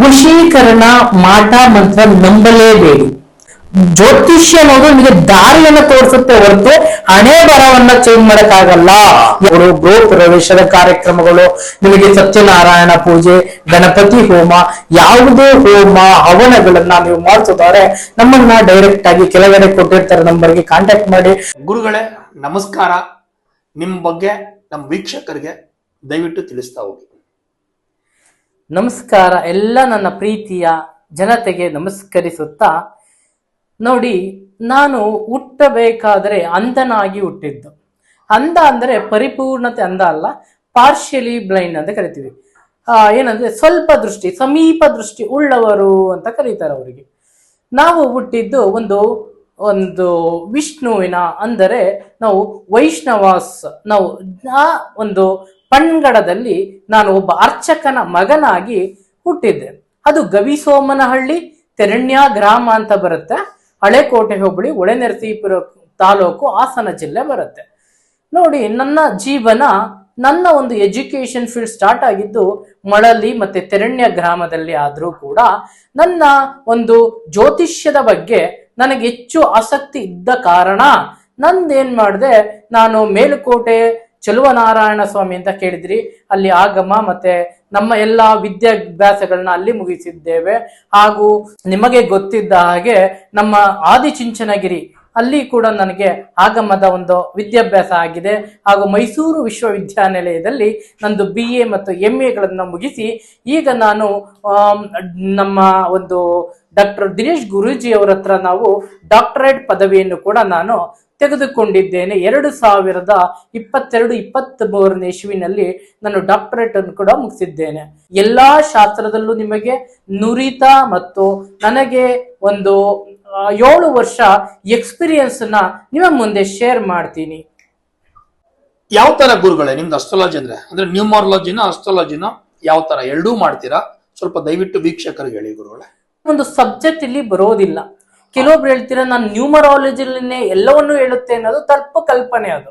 ವಶೀಕರಣ ಮಾಟ ಮಂತ್ರ ನಂಬಲೇಬೇಡಿ ಜ್ಯೋತಿಷ್ಯ ಅನ್ನೋದು ನಿಮಗೆ ದಾರಿಯನ್ನ ತೋರಿಸುತ್ತೆ ಹೊರತು ಹಣೆ ಬರವನ್ನ ಚೇಂಜ್ ಮಾಡಕ್ಕಾಗಲ್ಲ. ಅವರು ಗೋ ಪ್ರವೇಶದ ಕಾರ್ಯಕ್ರಮಗಳು, ನಿಮಗೆ ಸತ್ಯನಾರಾಯಣ ಪೂಜೆ, ಗಣಪತಿ ಹೋಮ, ಯಾವುದೇ ಹೋಮ, ಹವನಗಳನ್ನ ನೀವು ಮಾಡಿಸಿದಾರೆ ನಮ್ಮನ್ನ ಡೈರೆಕ್ಟ್ ಆಗಿ ಕೆಳಗಡೆ ಕೊಟ್ಟಿರ್ತಾರೆ, ನಂಬರ್ಗೆ ಕಾಂಟ್ಯಾಕ್ಟ್ ಮಾಡಿ. ಗುರುಗಳೇ, ನಮಸ್ಕಾರ. ನಿಮ್ಮ ಬಗ್ಗೆ ನಮ್ಮ ವೀಕ್ಷಕರಿಗೆ ದಯವಿಟ್ಟು ತಿಳಿಸ್ತಾ ಹೋಗಿ. ನಮಸ್ಕಾರ. ಎಲ್ಲ ನನ್ನ ಪ್ರೀತಿಯ ಜನತೆಗೆ ನಮಸ್ಕರಿಸುತ್ತಾ ನೋಡಿ ನಾನು ಹುಟ್ಟಬೇಕಾದರೆ ಅಂಧನಾಗಿ ಹುಟ್ಟಿದ್ದು. ಅಂಧ ಅಂದರೆ ಪರಿಪೂರ್ಣತೆ ಅಂಧ ಅಲ್ಲ ಪಾರ್ಷಿಯಲಿ ಬ್ಲೈಂಡ್ ಅಂತ ಕರಿತೀವಿ. ಆ, ಏನಂದ್ರೆ ಸ್ವಲ್ಪ ದೃಷ್ಟಿ ಸಮೀಪ ದೃಷ್ಟಿ ಉಳ್ಳವರು ಅಂತ ಕರೀತಾರೆ ಅವರಿಗೆ. ನಾವು ಹುಟ್ಟಿದ್ದು ಒಂದು ಒಂದು ವಿಷ್ಣುವಿನ ಅಂದರೆ ನಾವು ವೈಷ್ಣವಾಸ್ ನಾವು ಆ ಒಂದು ಪಂಗಡದಲ್ಲಿ ನಾನು ಒಬ್ಬ ಅರ್ಚಕನ ಮಗನಾಗಿ ಹುಟ್ಟಿದ್ದೆ. ಅದು ಗವಿಸೋಮನಹಳ್ಳಿ, ತೆರಣ್ಯ ಗ್ರಾಮ ಅಂತ ಬರುತ್ತೆ. ಹಳೆಕೋಟೆ ಹೋಬಳಿ ಒಳೆನರಸೀಪುರ ತಾಲೂಕು, ಹಾಸನ ಜಿಲ್ಲೆ ಬರುತ್ತೆ. ನೋಡಿ, ನನ್ನ ಜೀವನ ನನ್ನ ಒಂದು ಎಜುಕೇಶನ್ ಫೀಲ್ಡ್ ಸ್ಟಾರ್ಟ್ ಆಗಿದ್ದು ಮಳಲಿ ಮತ್ತೆ ತೆರಣ್ಯ ಗ್ರಾಮದಲ್ಲಿ ಆದರೂ ಕೂಡ ನನ್ನ ಒಂದು ಜ್ಯೋತಿಷ್ಯದ ಬಗ್ಗೆ ನನಗೆ ಹೆಚ್ಚು ಆಸಕ್ತಿ ಇದ್ದ ಕಾರಣ ನಂದೇನ್ ಮಾಡಿದೆ, ನಾನು ಮೇಲುಕೋಟೆ ಚಲುವನಾರಾಯಣ ಸ್ವಾಮಿ ಅಂತ ಕೇಳಿದ್ರಿ. ಅಲ್ಲಿ ಆಗಮ ಮತ್ತೆ ನಮ್ಮ ಎಲ್ಲ ವಿದ್ಯಾಭ್ಯಾಸಗಳನ್ನ ಅಲ್ಲಿ ಮುಗಿಸಿದ್ದೇವೆ. ಹಾಗೂ ನಿಮಗೆ ಗೊತ್ತಿದ್ದ ಹಾಗೆ ನಮ್ಮ ಆದಿಚುಂಚನಗಿರಿ ಅಲ್ಲಿ ಕೂಡ ನನಗೆ ಆಗಮದ ಒಂದು ವಿದ್ಯಾಭ್ಯಾಸ ಆಗಿದೆ. ಹಾಗೂ ಮೈಸೂರು ವಿಶ್ವವಿದ್ಯಾನಿಲಯದಲ್ಲಿ ನಂದು ಬಿ ಎ ಮತ್ತು ಎಂ ಎಗಳನ್ನು ಮುಗಿಸಿ ಈಗ ನಾನು ನಮ್ಮ ಒಂದು ಡಾಕ್ಟರ್ ದಿನೇಶ್ ಗುರೂಜಿ ಅವರ ಹತ್ರ ನಾವು ಡಾಕ್ಟರೇಟ್ ಪದವಿಯನ್ನು ಕೂಡ ನಾನು ತೆಗೆದುಕೊಂಡಿದ್ದೇನೆ. ಎರಡು ಸಾವಿರದ ಇಪ್ಪತ್ತೆರಡು ಇಪ್ಪತ್ತ್ ಮೂರನೇ ಇಸ್ವಿನಲ್ಲಿ ನಾನು ಡಾಕ್ಟರೇಟ್ ಅನ್ನು ಕೂಡ ಮುಗಿಸಿದ್ದೇನೆ. ಎಲ್ಲಾ ಶಾಸ್ತ್ರದಲ್ಲೂ ನಿಮಗೆ ನುರಿತ ಮತ್ತು ನನಗೆ ಒಂದು ಏಳು ವರ್ಷ ಎಕ್ಸ್ಪೀರಿಯನ್ಸ್ನ ನಿಮ್ಮ ಮುಂದೆ ಶೇರ್ ಮಾಡ್ತೀನಿ. ಯಾವ ತರ ಗುರುಗಳೇ ನಿಮ್ದು ಅಸ್ಟ್ರಾಲಜಿ ಅಂದ್ರೆ ಅಂದ್ರೆ ನ್ಯೂಮರಾಲಜಿನ ಅಸ್ಟ್ರಾಲಜಿನ ಯಾವ ತರ ಎರಡೂ ಮಾಡ್ತೀರಾ? ಸ್ವಲ್ಪ ದಯವಿಟ್ಟು ವೀಕ್ಷಕರಿಗೆ ಹೇಳಿ ಗುರುಗಳೇ. ಒಂದು ಸಬ್ಜೆಕ್ಟ್ ಇಲ್ಲಿ ಬರೋದಿಲ್ಲ. ಕೆಲವೊಬ್ರು ಹೇಳ್ತೀರಾ, ನಾನು ನ್ಯೂಮರಾಲಜಿನೇ ಎಲ್ಲವನ್ನು ಹೇಳುತ್ತೆ ಅನ್ನೋದು ತಪ್ಪು ಕಲ್ಪನೆ ಅದು.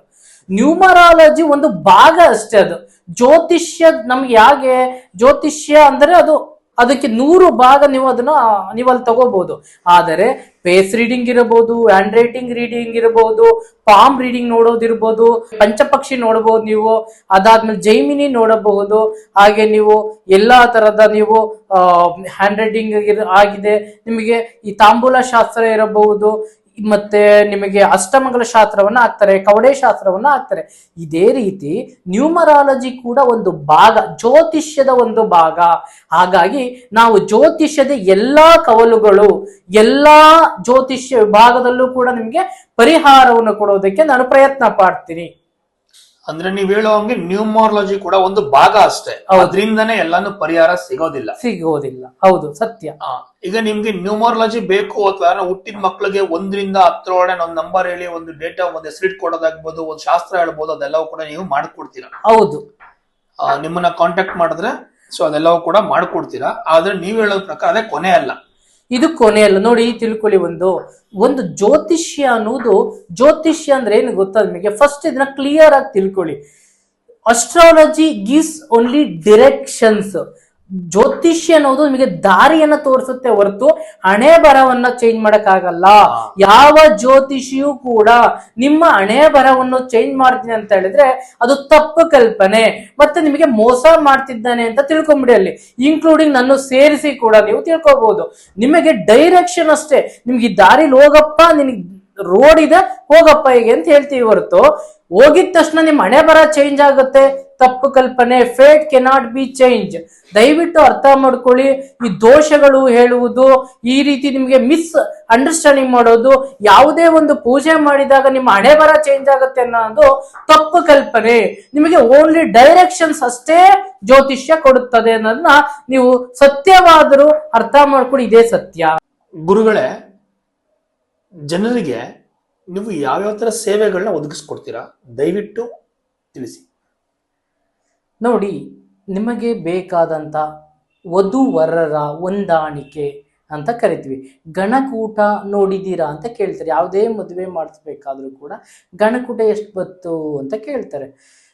ನ್ಯೂಮರಾಲಜಿ ಒಂದು ಭಾಗ ಅಷ್ಟೇ ಅದು. ಜ್ಯೋತಿಷ್ಯ ನಮ್ಗೆ ಹೇಗೆ ಜ್ಯೋತಿಷ್ಯ ಅಂದ್ರೆ ಅದು ಅದಕ್ಕೆ ನೂರು ಭಾಗ ನೀವು ಅದನ್ನ ನೀವು ಅಲ್ಲಿ ತಗೋಬಹುದು ಆದರೆ ಫೇಸ್ ರೀಡಿಂಗ್ ಇರಬಹುದು ಹ್ಯಾಂಡ್ ರೈಟಿಂಗ್ ರೀಡಿಂಗ್ ಇರಬಹುದು ಪಾಮ್ ರೀಡಿಂಗ್ ನೋಡೋದಿರ್ಬೋದು ಪಂಚಪಕ್ಷಿ ನೋಡಬಹುದು ನೀವು, ಅದಾದ್ಮೇಲೆ ಜೈಮಿನಿ ನೋಡಬಹುದು, ಹಾಗೆ ನೀವು ಎಲ್ಲಾ ತರದ ನೀವು ಹ್ಯಾಂಡ್ ರೈಟಿಂಗ್ ಆಗಿದೆ. ನಿಮಗೆ ಈ ತಾಂಬೂಲ ಶಾಸ್ತ್ರ ಇರಬಹುದು ಮತ್ತೆ ನಿಮಗೆ ಅಷ್ಟಮಂಗಲ ಶಾಸ್ತ್ರವನ್ನ ಹಾಕ್ತಾರೆ, ಕವಡೆ ಶಾಸ್ತ್ರವನ್ನ ಹಾಕ್ತಾರೆ. ಇದೇ ರೀತಿ ನ್ಯೂಮರಾಲಜಿ ಕೂಡ ಒಂದು ಭಾಗ, ಜ್ಯೋತಿಷ್ಯದ ಒಂದು ಭಾಗ. ಹಾಗಾಗಿ ನಾವು ಜ್ಯೋತಿಷ್ಯದ ಎಲ್ಲಾ ಕವಲುಗಳು, ಎಲ್ಲಾ ಜ್ಯೋತಿಷ್ಯ ವಿಭಾಗದಲ್ಲೂ ಕೂಡ ನಿಮಗೆ ಪರಿಹಾರವನ್ನು ಕೊಡೋದಕ್ಕೆ ನಾನು ಪ್ರಯತ್ನ ಪಡ್ತೀನಿ ಅಂದ್ರೆ ನೀವ್ ಹೇಳೋ ಹಂಗೆ ನ್ಯೂಮಾರಲಜಿ ಕೂಡ ಒಂದು ಭಾಗ ಅಷ್ಟೇ. ಅದರಿಂದನೇ ಎಲ್ಲಾನು ಪರಿಹಾರ ಸಿಗೋದಿಲ್ಲ. ಸಿಗೋದಿಲ್ಲ. ಹೌದು ಸತ್ಯ. ಈಗ ನಿಮ್ಗೆ ನ್ಯೂಮಾರಲಜಿ ಬೇಕು ಅಥವಾ ಹುಟ್ಟಿದ ಮಕ್ಳಿಗೆ ಒಂದರಿಂದ ಹತ್ತರೊಳಗೆ ಒಂದು ನಂಬರ್ ಹೇಳಿ ಒಂದು ಡೇಟಾ ಒಂದು ಹೆಸರಿಟ್ ಕೊಡೋದಾಗ್ಬೋದು ಒಂದು ಶಾಸ್ತ್ರ ಹೇಳ್ಬೋದು ಅದೆಲ್ಲವೂ ಕೂಡ ನೀವು ಮಾಡ್ಕೊಡ್ತೀರಾ? ಹೌದು. ನಿಮ್ಮನ್ನ ಕಾಂಟ್ಯಾಕ್ಟ್ ಮಾಡಿದ್ರೆ ಸೊ ಅದೆಲ್ಲವೂ ಕೂಡ ಮಾಡ್ಕೊಡ್ತೀರಾ? ಆದ್ರೆ ನೀವ್ ಹೇಳೋ ಪ್ರಕಾರ ಅದೇ ಕೊನೆ ಅಲ್ಲ. ಇದು ಕೊನೆಯಲ್ಲ ನೋಡಿ ತಿಳ್ಕೊಳ್ಳಿ ಒಂದು. ಒಂದು ಜ್ಯೋತಿಷ್ಯ ಅನ್ನೋದು ಜ್ಯೋತಿಷ್ಯ ಅಂದ್ರೆ ಏನು ಗೊತ್ತಾ ನಿಮಗೆ? ಫಸ್ಟ್ ಇದನ್ನ ಕ್ಲಿಯರ್ ಆಗಿ ತಿಳ್ಕೊಳ್ಳಿ. ಅಸ್ಟ್ರಾಲಜಿ ಗಿವ್ಸ್ ಓನ್ಲಿ ಡಿರೆಕ್ಷನ್ಸ್ ಜ್ಯೋತಿಷ್ಯ ಅನ್ನೋದು ನಿಮಗೆ ದಾರಿಯನ್ನ ತೋರಿಸುತ್ತೆ ಹೊರತು ಹಣೆ ಬರವನ್ನ ಚೇಂಜ್ ಮಾಡಕ್ಕಾಗಲ್ಲ. ಯಾವ ಜ್ಯೋತಿಷಿಯೂ ಕೂಡ ನಿಮ್ಮ ಹಣೆ ಬರವನ್ನು ಚೇಂಜ್ ಮಾಡ್ತೀನಿ ಅಂತ ಹೇಳಿದ್ರೆ ಅದು ತಪ್ಪು ಕಲ್ಪನೆ. ಮತ್ತೆ ನಿಮಗೆ ಮೋಸ ಮಾಡ್ತಿದ್ದಾನೆ ಅಂತ ತಿಳ್ಕೊಂಬಿಡಿ ಅಲ್ಲಿ. ಇನ್ಕ್ಲೂಡಿಂಗ್ ನನ್ನ ಸೇರಿಸಿ ಕೂಡ ನೀವು ತಿಳ್ಕೊಬಹುದು ನಿಮಗೆ ಡೈರೆಕ್ಷನ್ ಅಷ್ಟೇ. ನಿಮ್ಗೆ ಈ ದಾರಿಲಿ ಹೋಗಪ್ಪ, ನಿನಗೆ ರೋಡ್ ಇದೆ, ಹೋಗಪ್ಪ ಹೀಗೆ ಅಂತ ಹೇಳ್ತೀವಿ ಹೊರತು. ಹೋಗಿದ ತಕ್ಷಣ ನಿಮ್ಮ ಹಣೆ ಬರ ಚೇಂಜ್ ಆಗುತ್ತೆ. ತಪ್ಪು ಕಲ್ಪನೆ ಫೇಟ್ ಕೆನಾಟ್ ಬಿ ಚೇಂಜ್ ದಯವಿಟ್ಟು ಅರ್ಥ ಮಾಡ್ಕೊಳ್ಳಿ, ಈ ದೋಷಗಳು ಹೇಳುವುದು, ಈ ರೀತಿ ನಿಮಗೆ ಮಿಸ್ ಅಂಡರ್ಸ್ಟ್ಯಾಂಡಿಂಗ್ ಮಾಡೋದು, ಯಾವುದೇ ಒಂದು ಪೂಜೆ ಮಾಡಿದಾಗ ನಿಮ್ಮ ಹಣೆ ಬರ ಚೇಂಜ್ ಆಗುತ್ತೆ ಅನ್ನೋದು ತಪ್ಪು ಕಲ್ಪನೆ. ನಿಮಗೆ ಓನ್ಲಿ ಡೈರೆಕ್ಷನ್ಸ್ ಅಷ್ಟೇ ಜ್ಯೋತಿಷ್ಯ ಕೊಡುತ್ತದೆ ಅನ್ನೋದನ್ನ ನೀವು ಸತ್ಯವಾದರೂ ಅರ್ಥ ಮಾಡ್ಕೊಳ್ಳಿ, ಇದೇ ಸತ್ಯ. ಗುರುಗಳೇ, ಜನರಿಗೆ ನೀವು ಯಾವ್ಯಾವ ತರ ಸೇವೆಗಳನ್ನ ಒದಗಿಸ್ಕೊಡ್ತೀರಾ, ದಯವಿಟ್ಟು ತಿಳಿಸಿ. ನೋಡಿ, ನಿಮಗೆ ಬೇಕಾದಂಥ ವಧುವರರ ಹೊಂದಾಣಿಕೆ ಅಂತ ಕರಿತೀವಿ. ಗಣಕೂಟ ನೋಡಿದ್ದೀರಾ ಅಂತ ಕೇಳ್ತಾರೆ. ಯಾವುದೇ ಮದುವೆ ಮಾಡಿಸ್ಬೇಕಾದ್ರೂ ಕೂಡ ಗಣಕೂಟ ಎಷ್ಟು ಬತ್ತು ಅಂತ ಕೇಳ್ತಾರೆ.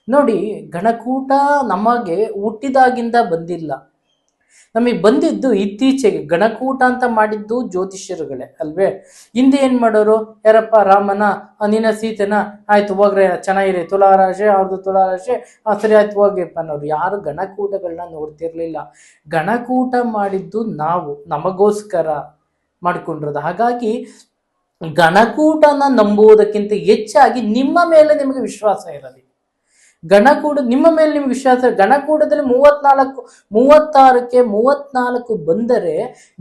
ನೋಡಿ, ಗಣಕೂಟ ನಮಗೆ ಹುಟ್ಟಿದಾಗಿಂದ ಬಂದಿಲ್ಲ. ನಮಗೆ ಬಂದಿದ್ದು ಇತ್ತೀಚೆಗೆ ಗಣಕೂಟ ಅಂತ ಮಾಡಿದ್ದು ಜ್ಯೋತಿಷ್ಯರುಗಳೇ ಅಲ್ವೇ? ಹಿಂದೆ ಏನು ಮಾಡೋರು? ಯಾರಪ್ಪ ರಾಮನ ನಿನ್ನ ಸೀತೆನ? ಆಯ್ತು ಹೋಗ್ರೆ ಚೆನ್ನಾಗಿರಿ. ತುಲಾರಾಶೆ ಅವ್ರದ್ದು ತುಲಾರಾಶಿ ಆ, ಸರಿ ಆಯ್ತು ಹೋಗಿ ಅನ್ನೋರು. ಯಾರು ಗಣಕೂಟಗಳನ್ನ ನೋಡ್ತಿರ್ಲಿಲ್ಲ. ಗಣಕೂಟ ಮಾಡಿದ್ದು ನಾವು ನಮಗೋಸ್ಕರ ಮಾಡ್ಕೊಂಡಿರೋದು. ಹಾಗಾಗಿ ಗಣಕೂಟನ ನಂಬುವುದಕ್ಕಿಂತ ಹೆಚ್ಚಾಗಿ ನಿಮ್ಮ ಮೇಲೆ ನಿಮಗೆ ವಿಶ್ವಾಸ ಇರಲಿ. ಗಣಕೂಟ ನಿಮ್ಮ ಮೇಲೆ ನಿಮ್ಗೆ ವಿಶ್ವಾಸ ಗಣಕೂಡದಲ್ಲಿ ಮೂವತ್ನಾಲ್ಕು ಮೂವತ್ತಾರಕ್ಕೆ ಮೂವತ್ನಾಲ್ಕು ಬಂದರೆ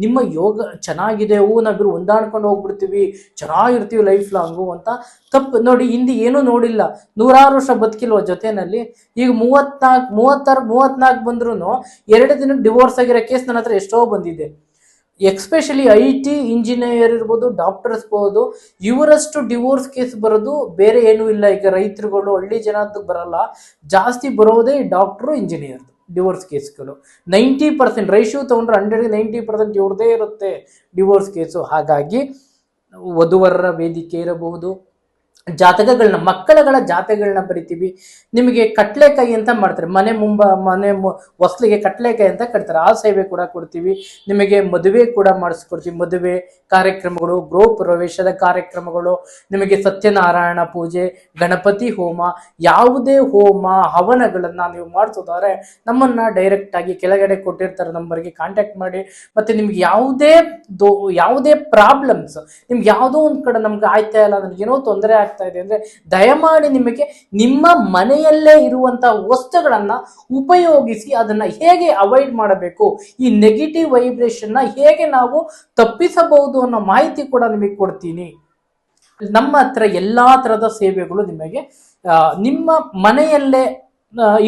ನಿಮ್ಮ ಯೋಗ ಚೆನ್ನಾಗಿದೆ ಹೂ ನಾವಿಬ್ರು ಹೊಂದಾಡ್ಕೊಂಡು ಹೋಗ್ಬಿಡ್ತೀವಿ, ಚೆನ್ನಾಗಿರ್ತೀವಿ ಲೈಫ್ ಲಾಂಗು ಅಂತ ತಪ್ಪು. ನೋಡಿ, ಹಿಂದೆ ಏನೂ ನೋಡಿಲ್ಲ. ನೂರಾರು ವರ್ಷ ಬದುಕಿಲ್ವ ಜೊತೆನಲ್ಲಿ. ಈಗ ಮೂವತ್ನಾಲ್ಕು ಮೂವತ್ತಾರು ಮೂವತ್ನಾಲ್ಕು ಬಂದ್ರೂ ಎರಡು ದಿನ ಡಿವೋರ್ಸ್ ಆಗಿರೋ ಕೇಸ್ ನನ್ನ ಹತ್ರ ಎಷ್ಟೋ ಬಂದಿದೆ. ಎಕ್ಸ್ಪೆಷಲಿ ಐ ಟಿ ಇಂಜಿನಿಯರ್ ಇರ್ಬೋದು ಡಾಕ್ಟರ್ಸ್ ಬಹುದು ಇವರಷ್ಟು ಡಿವೋರ್ಸ್ ಕೇಸ್ ಬರೋದು ಬೇರೆ ಏನೂ ಇಲ್ಲ. ಈಗ ರೈತರುಗಳು, ಹಳ್ಳಿ ಅಂತ ಬರಲ್ಲ. ಜಾಸ್ತಿ ಬರೋದೇ ಡಾಕ್ಟ್ರು ಇಂಜಿನಿಯರ್ ಡಿವೋರ್ಸ್ ಕೇಸ್ಗಳು. ನೈಂಟಿ ಪರ್ಸೆಂಟ್, ರೇಷಿಯೋ ತೊಗೊಂಡ್ರೆ ಹಂಡ್ರೆಡ್ ನೈಂಟಿ ಪರ್ಸೆಂಟ್ ಇವ್ರದೇ ಇರುತ್ತೆ ಡಿವೋರ್ಸ್ ಕೇಸು. ಹಾಗಾಗಿ ವಧುವರರ ವೇದಿಕೆ ಇರಬಹುದು ಜಾತಕಗಳನ್ನ, ಮಕ್ಕಳಗಳ ಜಾತಕಗಳನ್ನ ಬರಿತೀವಿ. ನಿಮಗೆ ಕಟ್ಲೆಕಾಯಿ ಅಂತ ಮಾಡ್ತಾರೆ. ಮನೆ ಮುಂಬ, ಮನೆ ಹೊಸ್ಲಿಗೆ ಕಟ್ಲೆಕಾಯಿ ಅಂತ ಕಟ್ತಾರೆ. ಆ ಸೇವೆ ಕೂಡ ಕೊಡ್ತೀವಿ. ನಿಮಗೆ ಮದುವೆ ಕೂಡ ಮಾಡಿಸ್ಕೊಡ್ತೀವಿ. ಮದುವೆ ಕಾರ್ಯಕ್ರಮಗಳು ಗೃಹ ಪ್ರವೇಶದ ಕಾರ್ಯಕ್ರಮಗಳು, ನಿಮಗೆ ಸತ್ಯನಾರಾಯಣ ಪೂಜೆ, ಗಣಪತಿ ಹೋಮ, ಯಾವುದೇ ಹೋಮ, ಹವನಗಳನ್ನ ನೀವು ಮಾಡಿಸೋದಾದ್ರೆ ನಮ್ಮನ್ನ ಡೈರೆಕ್ಟ್ ಆಗಿ ಕೆಳಗಡೆ ಕೊಟ್ಟಿರ್ತಾರೆ. ನಂಬರ್ಗೆ ಕಾಂಟ್ಯಾಕ್ಟ್ ಮಾಡಿ. ಮತ್ತೆ ನಿಮ್ಗೆ ಯಾವುದೇ ದೋ, ಯಾವುದೇ ಪ್ರಾಬ್ಲಮ್ಸ್ ನಿಮ್ಗೆ ಯಾವುದೋ ಒಂದು ಕಡೆ ನಮ್ಗೆ ಆಯ್ತಾ ಇಲ್ಲ ನನಗೆ ಏನೋ ತೊಂದರೆ ಆಗ್ತಾ ಇದೆ ಅಂದ್ರೆ ದಯಮಾಡಿ ನಿಮಗೆ ನಿಮ್ಮ ಮನೆಯಲ್ಲೇ ಇರುವಂತಹ ವಸ್ತುಗಳನ್ನ ಉಪಯೋಗಿಸಿ ಅದನ್ನ ಹೇಗೆ ಅವಾಯ್ಡ್ ಮಾಡಬೇಕು? ಈ ನೆಗೆಟಿವ್ ವೈಬ್ರೇಷನ್ನ ಹೇಗೆ ನಾವು ತಪ್ಪಿಸಬಹುದು ಅನ್ನೋ ಮಾಹಿತಿ ಕೂಡ ನಿಮಗೆ ಕೊಡ್ತೀನಿ. ನಮ್ಮ ಹತ್ರ ಎಲ್ಲಾ ತರದ ಸೇವೆಗಳು ನಿಮಗೆ ನಿಮ್ಮ ಮನೆಯಲ್ಲೇ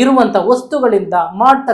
ಇರುವಂತ ವಸ್ತುಗಳಿಂದ ಮಾಡ್ತ